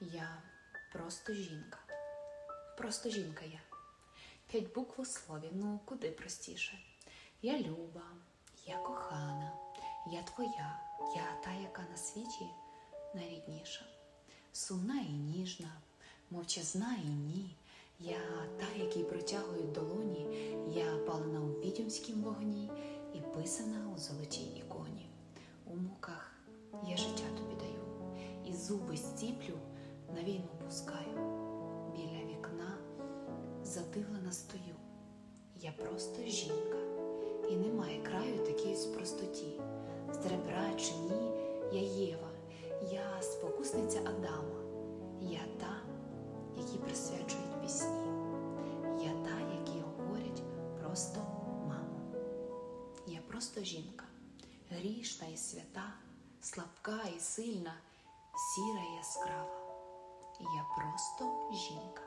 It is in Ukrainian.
Я просто жінка. Просто жінка я. П'ять букв у слові, ну куди простіше. Я люба, я кохана, я твоя, я та, яка на світі найрідніша. Сумна і ніжна, мовчазна і ні. Я та, якій протягують долоні, я палена у відьомськім вогні і писана у золотій іконі. У муках я життя тобі даю, і зуби стіплю на війну пускаю. Біля вікна задивлена стою. Я просто жінка, і немає краю такій простоті. З чи ні, я Єва, я спокусниця Адама, я та, які присвячують пісні, я та, які говорять просто мамо. Я просто жінка, грішна і свята, слабка і сильна, сіра і яскрава. Просто жінка.